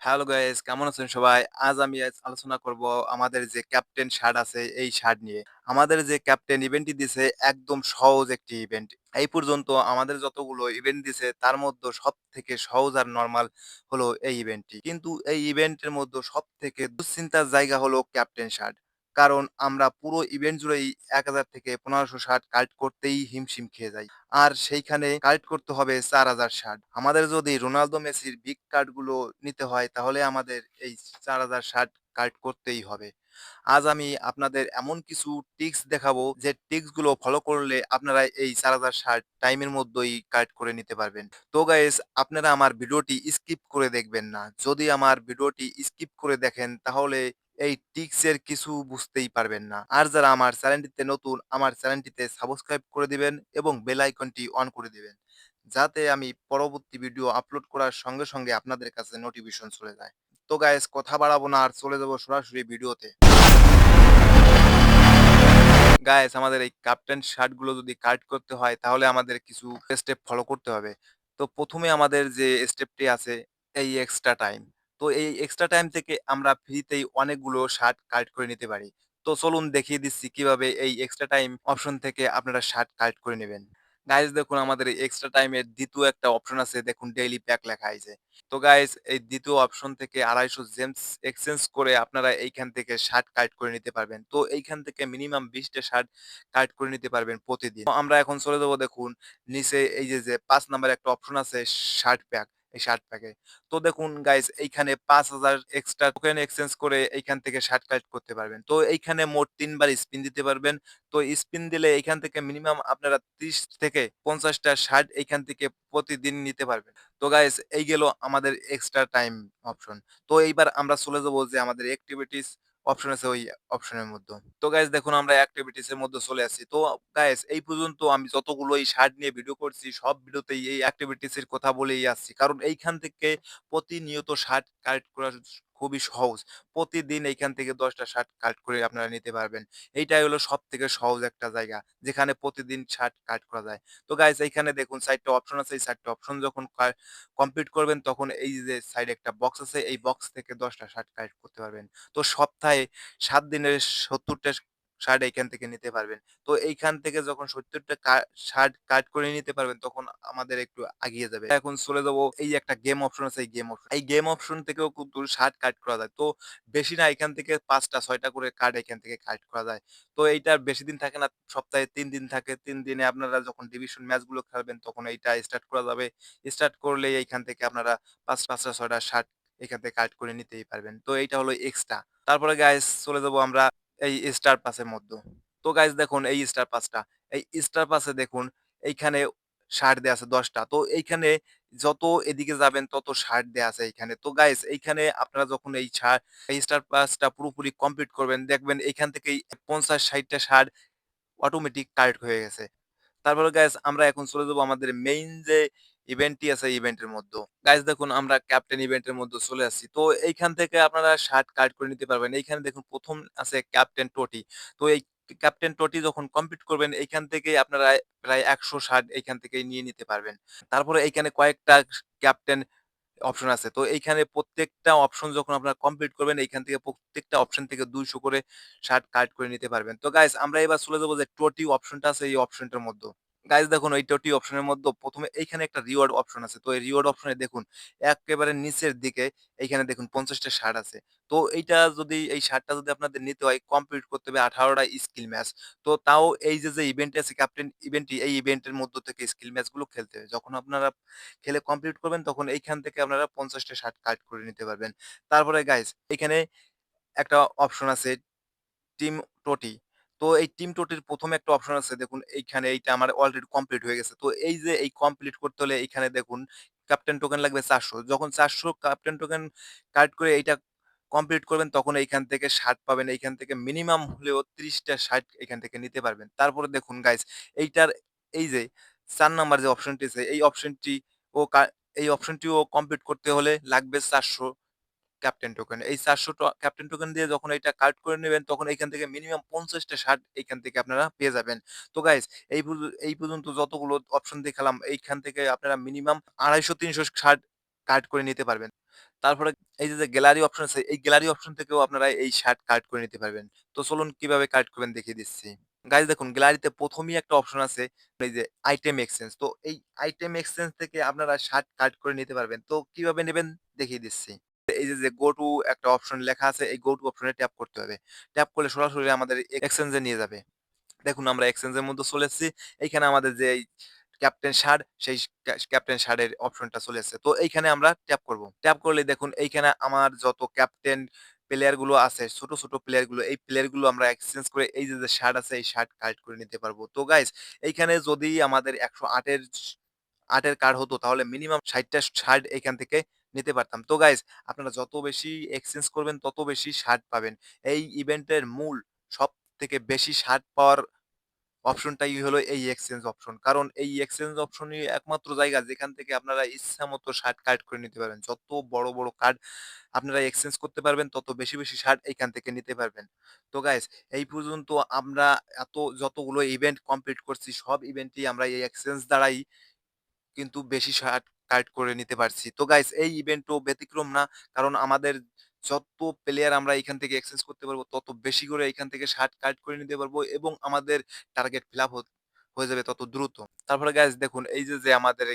Hello guys, কেমন আছেন সবাই? আজ আমি আলোচনা করব আমাদের যে ক্যাপ্টেন শার্ট আছে এই শার্ট নিয়ে। আমাদের যে ক্যাপ্টেন ইভেন্টটি দিছে একদম সহজ একটি ইভেন্ট। এই পর্যন্ত আমাদের যতগুলো ইভেন্ট দিছে, তার মধ্যে সব থেকে সহজ আর নর্মাল হলো এই ইভেন্টটি। কিন্তু এই ইভেন্টের মধ্যে সব থেকে দুশ্চিন্তার জায়গা হলো ক্যাপ্টেন শার্ট। কারণ আমরা পুরো ইভেন্ট জুড়েই ১,০০০ থেকে পনেরোশো ষাট কালেক্ট করতেই হিমশিম খেয়ে যাই। আর সেইখানে কালেক্ট করতে হবে চার হাজার ষাট আমাদের যদি রোনালদো, মেসির বিগ কার্ডগুলো নিতে হয় তাহলে আমাদের এই চার হাজার ষাট কালেক্ট করতেই হবে। আজ আমি আপনাদের এমন কিছু টিক্স দেখাবো যে ট্রিক্সগুলো ফলো করলে আপনারা এই ৪,০০০ শার্ট টাইমের মধ্যেই কালেক্ট করে নিতে পারবেন। তো গাইস আপনারা আমার ভিডিওটি স্কিপ করে দেখবেন না। যদি আমার ভিডিওটি স্কিপ করে দেখেন তাহলে এই ট্রিক্সের কিছু বুঝতেই পারবেন না। আর যারা আমার চ্যানেলটিতে নতুন, আমার চ্যানেলটিতে সাবস্ক্রাইব করে দিবেন এবং বেল আইকনটি অন করে দিবেন। যাতে আমি পরবর্তী ভিডিও আপলোড করার সঙ্গে, সঙ্গে আপনাদের কাছে নোটিফিকেশন চলে যায়। তো গাইস কথা বাড়াবো না আর চলে যাব সরাসরি ভিডিওতে। গাইস আমাদের এই ক্যাপ্টেন শার্টগুলো যদি কালেক্ট করতে হয় তাহলে আমাদের কিছু স্টেপ ফলো করতে হবে। তো প্রথমে আমাদের যে স্টেপটি আছে এই এক্সট্রা টাইম। তো এই এক্সট্রা টাইম থেকে আমরা ফ্রিতেই অনেকগুলো শার্ট কালেক্ট করে নিতে পারি। তো চলুন দেখিয়ে দিচ্ছি কীভাবে এই এক্সট্রা টাইম অপশন থেকে আপনারা শার্ট কালেক্ট করে নেবেন গাইস দেখুন আমাদের এক্সট্রা টাইমের দ্বিতীয় একটা অপশন আছে দেখুন ডেইলি প্যাক লেখা আছে। তো গাইস এই দ্বিতীয় অপশন থেকে ২৫০ জেমস এক্সচেঞ্জ করে আপনারা এইখান থেকে শার্ট কালেক্ট করে নিতে পারবেন। তো এইখান থেকে মিনিমাম বিশটা শার্ট কালেক্ট করে নিতে পারবেন প্রতিদিন। আমরা এখন চলে যাব দেখুন নিচে এই যে, যে পাঁচ নাম্বার একটা অপশন আছে শার্ট প্যাক, এই শার্ট প্যাকে। তো দেখুন গাইস এইখানে ৫০০০ এক্সট্রা টোকেন এক্সচেঞ্জ করে এইখান থেকে শার্ট কালেক্ট করতে পারবেন। তো এইখানে মোট ৩ বার স্পিন দিতে পারবেন। তো স্পিন দিলে এইখান থেকে মিনিমাম আপনারা ৩০ থেকে ৫০ টা শার্ট এইখান থেকে প্রতিদিন নিতে পারবেন। তো গাইস এই গেল আমাদের এক্সট্রা টাইম অপশন। তো এইবার আমরা চলে যাব যে আমাদের এক্টিভিটিস অপশন আছে ওই অপশনের মধ্যে। তো গাইস দেখুন আমরা অ্যাক্টিভিটিস এর মধ্যে চলে আসি তো গাইস এই পর্যন্ত আমি যতগুলো এই শার্ট নিয়ে ভিডিও করছি, সব ভিডিওতেই এই অ্যাক্টিভিটিস এর কথা বলেই আসছি। কারণ এইখান থেকে প্রতিনিয়ত শার্ট কালেক্ট করা খুবই সহজ। প্রতিদিন এইখান থেকে ১০ টা শার্ট কাট করে আপনারা নিতে পারবেন। এইটাই হলো সব থেকে সহজ একটা জায়গা। যেখানে প্রতিদিন শার্ট কাট করা যায়। তো গাইজ এইখানে দেখুন সাইডটা অপশন আছে। এই সাইডটা অপশন যখন কমপ্লিট করবেন তখন এই যে সাইডে একটা বক্স আছে। এই বক্স থেকে ১০ টা শার্ট কাট করতে পারবেন। তো সপ্তাহে সাত দিনের ৭০ টা শার্ট এইখান থেকে নিতে পারবেন। তো এইখান থেকে যখন ৭০ টা কা শার্ট কালেক্ট করে নিতে পারবেন, তখন আমাদের একটু আগিয়ে যাবে। এখন চলে যাব এই একটা গেম অপশন আছে, এই গেম অপশন। এই গেম অপশন থেকেও কিন্তু শার্ট কালেক্ট করা যায়। তো বেশি না, এখান থেকে ৫ টা ৬ টা করে কার্ড এখান থেকে কালেক্ট করা যায়। তো এইটা বেশি দিন থাকে না। সপ্তাহে তিন দিন থাকে। তিন দিনে আপনারা যখন ডিভিশন ম্যাচগুলো খেলবেন, তখন এইটা স্টার্ট করা যাবে। স্টার্ট করলে এইখান থেকে আপনারা ৫ ৫ টা ৬ টা শার্ট এখান থেকে কালেক্ট করে নিতেই পারবেন। তো এইটা হলো এক্সট্রা। তারপরে গাইস চলে যাব আমরা এই স্টার পাসের মধ্যে। তো গাইজ দেখুন এই স্টার পাসটা। এই স্টার পাসে দেখুন, এইখানে ষাট দেওয়া আছে দশটা তো এইখানে যত এদিকে যাবেন, তত ষাট দেওয়া আছে এইখানে। তো গাইস এইখানে আপনারা যখন এই ষাট, এই স্টার পাসটা পুরোপুরি কমপ্লিট করবেন, দেখবেন এইখান থেকে পঞ্চাশ, ষাটটা ষাট অটোমেটিক কালেক্ট হয়ে গেছে। তারপরে গাইস আমরা এখন চলে যাব আমাদের মেইন যে ইভেন্টটি আছে ইভেন্টের মধ্যে। গাইস দেখুন, আমরা ক্যাপ্টেন ইভেন্টের মধ্যে চলে আসছি। তো এইখান থেকে আপনারা শার্ট কাট করে নিতে পারবেন। এইখানে দেখুন, প্রথম আছে ক্যাপ্টেন টোটি। তো এই ক্যাপ্টেন টোটি যখন কমপ্লিট করবেন, এইখান থেকে আপনারা প্রায় ১০০ শার্ট এইখান থেকে নিয়ে নিতে পারবেন। তারপরে এইখানে কয়েকটা ক্যাপ্টেন অপশন আছে। তো এইখানে প্রত্যেকটা অপশন যখন আপনারা কমপ্লিট করবেন, এইখান থেকে প্রত্যেকটা অপশন থেকে ২০০ করে শার্ট কাট করে নিতে পারবেন। তো গাইস আমরা এবার চলে যাব যে টোটি অপশনটা আছে, এই অপশনটার মধ্যে। গাইস দেখুন এই টোটি অপশনের মধ্যে প্রথমে এইখানে একটা রিওয়ার্ড অপশন আছে। তো এই রিওয়ার্ড অপশনে দেখুন একেবারে নিচের দিকে এইখানে দেখুন ৫০ টা শার্ট আছে। তো এইটা যদি এই শার্টটা যদি আপনাদের নিতে হয় কমপ্লিট করতে হবে ১৮ টা স্কিল ম্যাচ। তো তাও এই যে, যে ইভেন্টটি আছে ক্যাপ্টেন ইভেন্টটি এই ইভেন্টের মধ্য থেকে স্কিল ম্যাচগুলো খেলতে হবে। যখন আপনারা খেলে কমপ্লিট করবেন তখন এইখান থেকে আপনারা ৫০ টা শার্ট কালেক্ট করে নিতে পারবেন। তারপরে গাইস এইখানে একটা অপশন আছে টিম টোটি। তো এই টিম টোটির ১ম একটা অপশন আছে, দেখুন, এইখানে এইটা আমার অলরেডি কমপ্লিট হয়ে গেছে। তো এই যে এই কমপ্লিট করতে হলে এইখানে দেখুন ক্যাপ্টেন টোকেন লাগবে ৪০০। যখন ৪০০ ক্যাপ্টেন টোকেন কার্ড করে এইটা কমপ্লিট করবেন, তখন এইখান থেকে শার্ট পাবেন। এইখান থেকে মিনিমাম হলেও ৩০ টা শার্ট এখান থেকে নিতে পারবেন। তারপরে দেখুন গাইস এইটার এই যে চার নাম্বার যে অপশনটি আছে, এই অপশনটি ও এই অপশনটিও কমপ্লিট করতে হলে লাগবে ৪০০ ক্যাপ্টেন টোকেন। এই ৪০০ ট ক্যাপ্টেন টোকেন দিয়ে যখন এইটা কালেক্ট করে নেবেন তখন এইখান থেকে মিনিমাম ৫০ টা শার্ট এইখান থেকে আপনারা পেয়ে যাবেন। তো গাইস এই এই পর্যন্ত যতগুলো অপশন দেখালাম এইখান থেকে আপনারা মিনিমাম আড়াইশো তিনশো শার্ট কালেক্ট করে নিতে পারবেন। তারপরে এই যে, গ্যালারি অপশন আছে, এই গ্যালারি অপশন থেকেও আপনারা এই শার্ট কালেক্ট করে নিতে পারবেন। তো চলুন কীভাবে কালেক্ট করবেন দেখিয়ে দিচ্ছি। গাইস দেখুন গ্যালারিতে ১ম এই একটা অপশন আছে এই যে আইটেম এক্সচেঞ্জ। তো এই আইটেম এক্সচেঞ্জ থেকে আপনারা শার্ট কালেক্ট করে নিতে পারবেন। তো কীভাবে নেবেন দেখিয়ে দিচ্ছি। এই যে, গো টু একটা অপশন লেখা আছে, এই গো টু অপশনে ট্যাপ করতে হবে। ট্যাপ করলে সরাসরি আমাদের এক্সচেঞ্জে নিয়ে যাবে। দেখুন আমরা এক্সচেঞ্জ এর মধ্যে চলে এসেছি। এইখানে আমাদের যে ক্যাপ্টেন শার্ট সেই ক্যাপ্টেন শার্টের অপশনটা চলে এসেছে। তো এইখানে আমরা ট্যাপ করব। ট্যাপ করলে দেখুন এইখানে আমার যত ক্যাপ্টেন প্লেয়ারগুলো আছে, ছোট, ছোট প্লেয়ারগুলো, এই প্লেয়ারগুলো আমরা এক্সচেঞ্জ করে এই যে, শার্ট আছে এই শার্ট কালেক্ট করে নিতে পারব। তো গাইস এইখানে যদি আমাদের ১০৮ এর ৮ এর কার্ড হতো তাহলে মিনিমাম ৬০ টা শার্ট এখান থেকে নিতে পারতাম। তো গাইজ আপনারা যত বেশি এক্সচেঞ্জ করবেন তত বেশি শার্ট পাবেন। এই ইভেন্টের মূল সব থেকে বেশি শার্ট পাওয়ার অপশনটাই হলো এই এক্সচেঞ্জ অপশন। কারণ এই এক্সচেঞ্জ অপশনই একমাত্র জায়গা যেখান থেকে আপনারা ইচ্ছামত শার্ট কার্ড করে নিতে পারবেন। যত বড়, বড় কার্ড আপনারা এক্সচেঞ্জ করতে পারবেন তত বেশি, বেশি শার্ট এইখান থেকে নিতে পারবেন। তো গাইস এই পর্যন্ত আমরা এত যতগুলো ইভেন্ট কমপ্লিট করছি সব ইভেন্টই আমরা এই এক্সচেঞ্জ দ্বারাই কিন্তু বেশি শার্ট কালেক্ট করে নিতে পারছি। তো গাইস এই ইভেন্টও ব্যতিক্রম না। কারণ আমাদের যত প্লেয়ার আমরা এখান থেকে এক্সচেঞ্জ করতে পারব তত বেশি করে এখান থেকে শার্ট কার্ড করে নিতে পারব এবং আমাদের টার্গেট ফিল আপ হয়ে যাবে তত দ্রুত। তারপরে গাইস দেখুন এই যে, যে আমাদের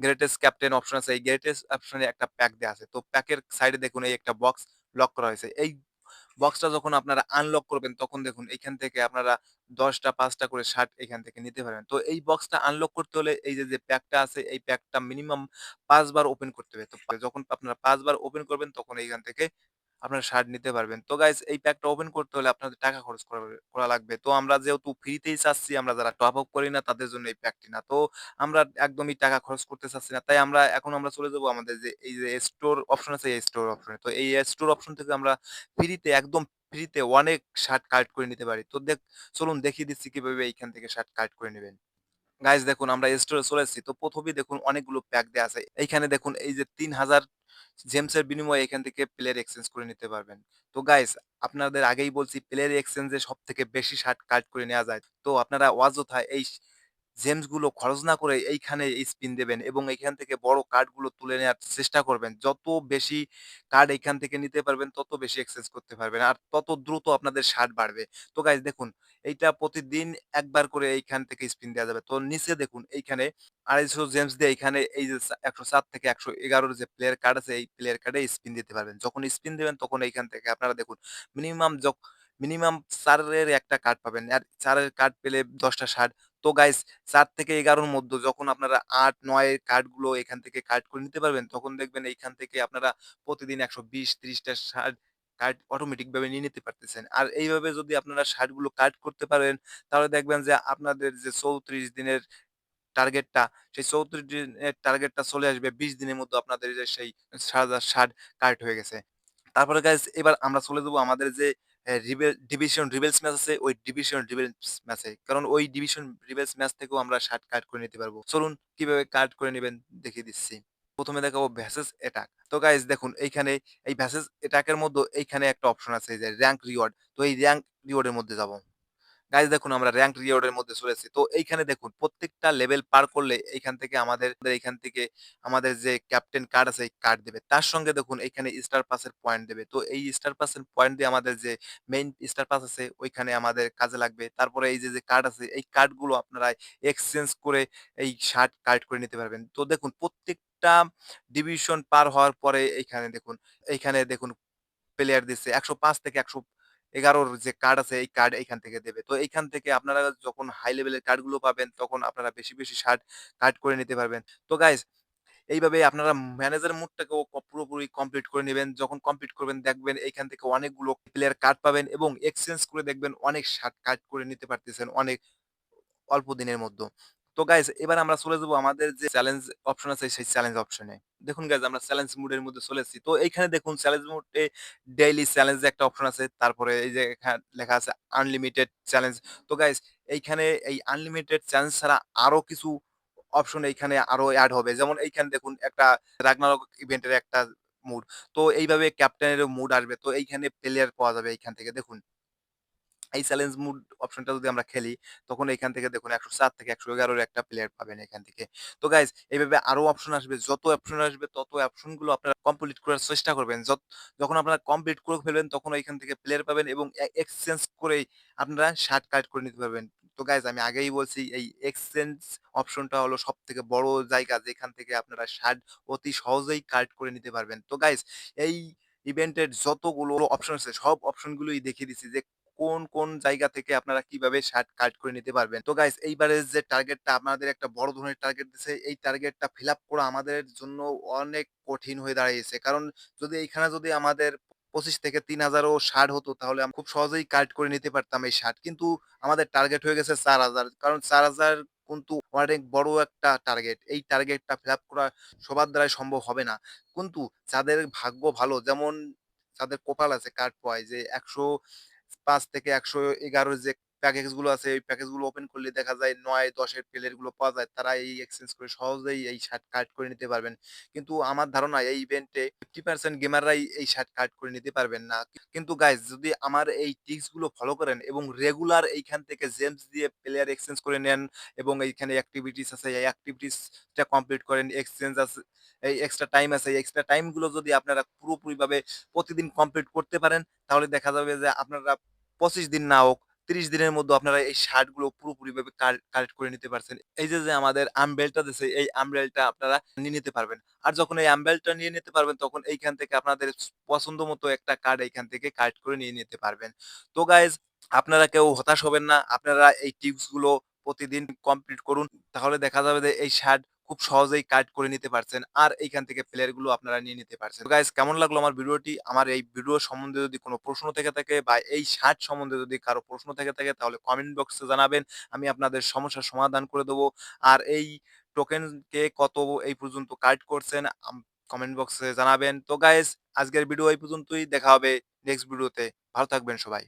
গ্রেটেস্ট ক্যাপ্টেন অপশন আছে এই গ্রেটেস্ট অপশনে একটা প্যাক দেয়া আছে। তো প্যাকের সাইডে দেখুন এই একটা বক্স লক করা হয়েছে। এই বক্সটা যখন আপনারা আনলক করবেন তখন দেখুন এখান থেকে আপনারা দশটা পাঁচটা করে শার্ট এখান থেকে নিতে পারবেন। তো এই বক্সটা আনলক করতে হলে এই যে, প্যাকটা আছে এই প্যাকটা মিনিমাম ৫ বার ওপেন করতে হবে। তো যখন আপনারা পাঁচবার ওপেন করবেন তখন এইখান থেকে আপনারা শার্ট নিতে পারবেন। তো গাইস এই প্যাকটা ওপেন করতে হলে আপনাদের টাকা খরচ করা লাগবে। তো আমরা যেহেতু ফ্রিতেই চাচ্ছি, আমরা যারা টপ আপ করি না, তাদের জন্য এই প্যাকটি না। তো আমরা একদমই টাকা খরচ করতে চাচ্ছি না। তাই আমরা এখন আমরা চলে যাব আমাদের যে, এই যে স্টোর অপশন আছে, এই স্টোর অপশনে। তো এই স্টোর অপশন থেকে আমরা ফ্রিতে একদম ফ্রিতে অনেক শার্ট কালেক্ট করে নিতে পারি। তো দেখ, চলুন দেখিয়ে দিচ্ছি কীভাবে এইখান থেকে শার্ট কালেক্ট করে নিবেন। গাইস দেখুন, আমরা স্টোরে চলে এসেছি। তো ১ম এই দেখুন, অনেকগুলো প্যাক দেওয়া আছে। এইখানে দেখুন, এই যে ৩০০০ জেমসের বিনিময়ে এখান থেকে প্লেয়ার এক্সচেঞ্জ করে নিতে পারবেন। তো গাইজ আপনাদের আগেই বলছি প্লেয়ার এক্সচেঞ্জে সব থেকে বেশি শার্ট কাট করে নেওয়া যায়। তো আপনারা অযথা এই জেমসগুলো খরচ না করে এইখানে স্পিন দেবেন এবং এইখান থেকে বড় কার্ডগুলো তুলে নেওয়ার চেষ্টা করবেন। যত বেশি কার্ড এইখান থেকে নিতে পারবেন, তত বেশি এক্সচেঞ্জ করতে পারবেন। আর তত দ্রুত আপনাদের শার্ট বাড়বে। তো গাইস দেখুন, এইটা প্রতিদিন একবার করে এইখান থেকে স্পিন দেওয়া যাবে। তো নিচে দেখুন, এইখানে ২৫০ জেমস দিয়ে এইখানে এই যে ১০৭ থেকে ১১১ যে প্লেয়ার কার্ড আছে, এই প্লেয়ার কার্ডে স্পিন দিতে পারবেন। যখন স্পিন দেবেন, তখন এইখান থেকে আপনারা দেখুন মিনিমাম যখন মিনিমাম চারের একটা কার্ড পাবেন। আর চারের কার্ড পেলে ১০ টা শার্ট। তো গাইস ৪ থেকে এগারোর মধ্যে যখন আপনারা ৮, ৯ এর কার্ডগুলো এখান থেকে কালেক্ট করে নিতে পারবেন তখন দেখবেন এইখান থেকে আপনারা প্রতিদিন ১২০, ৩০ টা শার্ট কার্ড অটোমেটিক ভাবে নিয়ে নিতে পারতেছেন। আর এইভাবে যদি আপনারা শার্টগুলো কার্ড করতে পারেন তাহলে দেখবেন যে আপনাদের যে ৩৪ দিনের টার্গেটটা সেই ৩৪ দিনের টার্গেটটা চলে আসবে ২০ দিনের মধ্যে আপনাদের যে সেই ৬০০০ শার্ট কার্ড হয়ে গেছে। তারপরে গাইজ এবার আমরা চলে যাব আমাদের যে ডিভিশন রিভেলস ম্যাচ আছে, ওই ডিভিশন রিভেলস ম্যাচে। কারণ ওই ডিভিশন রিবেলস ম্যাচ থেকেও আমরা শার্ট কাট করে নিতে পারব। চলুন কীভাবে কাট করে নেবেন দেখিয়ে দিচ্ছি। ১ম এ দেখাবো ভ্যাসেস অ্যাটাক। তো গাইজ দেখুন, এইখানে, এই ভ্যাসেস অ্যাটাকের মধ্যে এইখানে একটা অপশন আছে যে র্যাঙ্ক রিওয়ার্ড। তো এই র্যাঙ্ক রিওয়ার্ডের মধ্যে যাব। গাইস দেখুন আমরা র‍্যাংক রিওয়ার্ড এর মধ্যে চলে এসেছি। তো এইখানে দেখুন প্রত্যেকটা লেভেল পার করলে এইখান থেকে আমাদের এইখান থেকে আমাদের যে ক্যাপ্টেন কার্ড আছে এই কার্ড দেবে। তার সঙ্গে দেখুন এইখানে স্টার পাস এর পয়েন্ট দেবে। তো এই স্টার পাস এর পয়েন্ট দিয়ে আমাদের যে মেইন স্টার পাস আছে ওইখানে আমাদের কাজে লাগবে। তারপরে এই যে, যে কার্ড আছে এই কার্ডগুলো আপনারা এক্সচেঞ্জ করে এই শার্ট কার্ড করে নিতে পারবেন। তো দেখুন প্রত্যেকটা ডিভিশন পার হওয়ার পরে এইখানে দেখুন, এইখানে দেখুন প্লেয়ার দিচ্ছে ১০৫ থেকে ১১ র যে কার্ড আছে এই কার্ড এইখান থেকে দেবে। তো এইখান থেকে আপনারা যখন হাই লেভেলের কার্ডগুলো পাবেন তখন আপনারা বেশি, বেশি শার্ট কালেক্ট করে নিতে পারবেন। তো গাইস এইভাবে আপনারা ম্যানেজার মুডটাকেও পুরোপুরি কমপ্লিট করে নেবেন যখন কমপ্লিট করবেন দেখবেন এইখান থেকে অনেকগুলো প্লেয়ার কার্ড পাবেন এবং এক্সচেঞ্জ করে দেখবেন অনেক শার্ট কালেক্ট করে নিতে পারতেছেন অনেক অল্প দিনের মধ্যে। তো গাইস এবার আমরা চলে যাব আমাদের যে চ্যালেঞ্জ অপশন আছে, সেই চ্যালেঞ্জ অপশনে। দেখুন গাইস আমরা চ্যালেঞ্জ মুড এর মধ্যে চলে এসেছি। তো এইখানে দেখুন চ্যালেঞ্জ মুডে ডেইলি চ্যালেঞ্জ একটা অপশন আছে। তারপরে এই যে লেখা আছে আনলিমিটেড চ্যালেঞ্জ। তো গাইস এইখানে এই আনলিমিটেড চ্যালেঞ্জ ছাড়া আরও কিছু অপশন এইখানে আরও অ্যাড হবে। যেমন এইখানে দেখুন, একটা রাগনারক ইভেন্টের একটা মুড। তো এইভাবে ক্যাপ্টেনের মুড আসবে। তো এইখানে প্লেয়ার পাওয়া যাবে এইখান থেকে দেখুন। এই চ্যালেঞ্জ মুড অপশনটা যদি আমরা খেলি, তখন এখান থেকে দেখুন একশো সাত থেকে ১১১ র একটা প্লেয়ার পাবেন এখান থেকে। তো গাইস এইভাবে আরও অপশন আসবে। যত অপশন আসবে তত অপশনগুলো আপনারা কমপ্লিট করার চেষ্টা করবেন। যত যখন আপনারা কমপ্লিট করে ফেলবেন তখন এইখান থেকে প্লেয়ার পাবেন এবং এক্সচেঞ্জ করেই আপনারা শার্ট কালেক্ট করে নিতে পারবেন। তো গাইস আমি আগেই বলছি এই এক্সচেঞ্জ অপশনটা হলো সব থেকে বড় জায়গা যেখান থেকে আপনারা শার্ট অতি সহজেই কালেক্ট করে নিতে পারবেন। তো গাইস এই ইভেন্টের যতগুলো অপশন আছে সব অপশনগুলোই দেখিয়ে দিচ্ছি যে কোন, কোন জায়গা থেকে আপনারা কীভাবে শার্ট কালেক্ট করে নিতে পারবেন। তো গাইস এইবারের যে টার্গেটটা আপনাদের একটা বড় ধরনের টার্গেট দিছে, এই টার্গেটটা ফিল করা আমাদের জন্য অনেক কঠিন হয়ে দাঁড়িয়েছে। কারণ যদি এইখানে যদি আমাদের ২৫ থেকে তিন হাজারও শার্ট হতো তাহলে আমি খুব সহজেই কালেক্ট করে নিতে পারতাম এই শার্ট। কিন্তু আমাদের টার্গেট হয়ে গেছে ৪,০০০ কারণ ৪,০০০ কিন্তু অনেক বড় একটা টার্গেট। এই টার্গেটটা ফিল করা সবার দ্বারাই সম্ভব হবে না। কিন্তু যাদের ভাগ্য ভালো যেমন যাদের কপাল আছে কার্ড পয় যে ১০৫ থেকে ১১১ যে প্যাকেজগুলো আছে এই প্যাকেজগুলো ওপেন করলে দেখা যায় ৯-১০ এর প্লেয়ারগুলো পাওয়া যায়। তারা এই এক্সচেঞ্জ করে সহজেই এই শার্ট কালেক্ট করে নিতে পারবেন। কিন্তু আমার ধারণা এই ইভেন্টে 50% গেমাররাই এই শার্ট কালেক্ট করে নিতে পারবেন না। কিন্তু গাইস যদি আমার এই ট্রিকসগুলো ফলো করেন এবং রেগুলার এইখান থেকে জেমস দিয়ে প্লেয়ার এক্সচেঞ্জ করে নেন এবং এইখানে অ্যাক্টিভিটিস আছে এই অ্যাক্টিভিটিসটা কমপ্লিট করেন, এক্সচেঞ্জ আছে, এই এক্সট্রা টাইম আছে, এই এক্সট্রা টাইমগুলো যদি আপনারা পুরোপুরিভাবে প্রতিদিন কমপ্লিট করতে পারেন তাহলে দেখা যাবে যে আপনারা ২৫ দিন না হোক ৩০ দিনের মধ্যে আপনারা এই শার্টগুলো পুরোপুরিভাবে কালেক্ট করে নিতে পারছেন। এই যে, যে আমাদের আম্ব্রেলটা দিছে এই আম্ব্রেলটা আপনারা নিয়ে নিতে পারবেন। আর যখন এই আম্ব্রেলটা নিয়ে নিতে পারবেন তখন এইখান থেকে আপনাদের পছন্দ মতো একটা কার্ড এইখান থেকে কালেক্ট করে নিয়ে নিতে পারবেন। তো গাইজ আপনারা কেউ হতাশ হবেন না। আপনারা এই টিপসগুলো প্রতিদিন কমপ্লিট করুন। তাহলে দেখা যাবে যে এই শার্ট খুব সহজেই কালেক্ট করে নিতে পারছেন। আর এইখান থেকে প্লেয়ারগুলো আপনারা নিয়ে নিতে পারছেন। তো গাইস কেমন লাগল আমার ভিডিওটি? আমার এই ভিডিও সম্বন্ধে যদি কোনো প্রশ্ন থেকে থাকে বা এই শার্ট সম্বন্ধে যদি কারও প্রশ্ন থেকে থাকে, তাহলে কমেন্ট বক্সে জানাবেন। আমি আপনাদের সমস্যার সমাধান করে দেবো। আর এই টোকেন কে কত এই পর্যন্ত কালেক্ট করছেন কমেন্ট বক্সে জানাবেন। তো গাইস আজকের ভিডিও এই পর্যন্তই। দেখা হবে নেক্সট ভিডিওতে। ভালো থাকবেন সবাই।